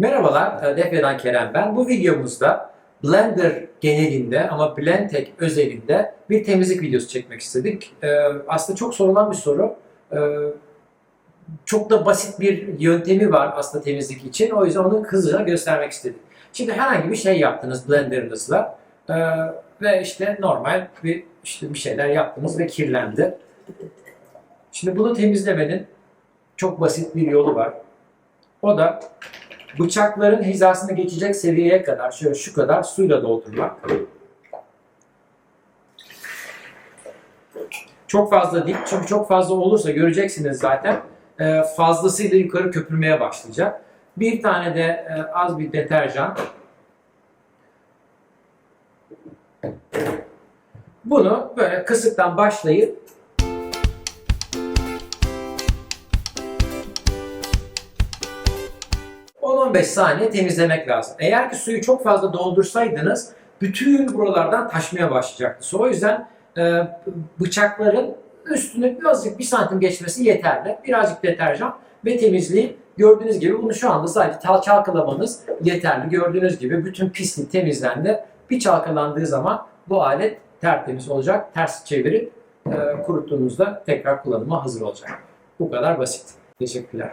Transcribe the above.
Merhabalar, e, Defne'den Kerem ben. Bu videomuzda Blender genelinde ama Blendtec özelinde bir temizlik videosu çekmek istedik. E, Aslında çok sorulan bir soru. E, Çok da basit bir yöntemi var aslında temizlik için. O yüzden onu hızlıca göstermek istedik. Şimdi herhangi bir şey yaptınız Blender'ınızla ve işte normal bir işte bir şeyler yaptınız ve kirlendi. Şimdi bunu temizlemenin çok basit bir yolu var. O da bıçakların hizasını geçecek seviyeye kadar şöyle şu kadar suyla doldurmak. Çok fazla değil çünkü çok fazla olursa göreceksiniz zaten e, fazlasıyla yukarı köpürmeye başlayacak. Bir tane de e, az bir deterjan. Bunu böyle kısıktan başlayıp ...10-15 saniye temizlemek lazım. Eğer ki suyu çok fazla doldursaydınız... ...bütün buralardan taşmaya başlayacaktı. O yüzden e, bıçakların üstüne birazcık bir santim geçmesi yeterli. Birazcık deterjan ve temizliği gördüğünüz gibi bunu şu anda sadece çal- çalkalamanız yeterli. Gördüğünüz gibi bütün pislik temizlendi. Bir çalkalandığı zaman bu alet tertemiz olacak. Ters çevirip e, kuruttuğunuzda tekrar kullanıma hazır olacak. Bu kadar basit. Teşekkürler.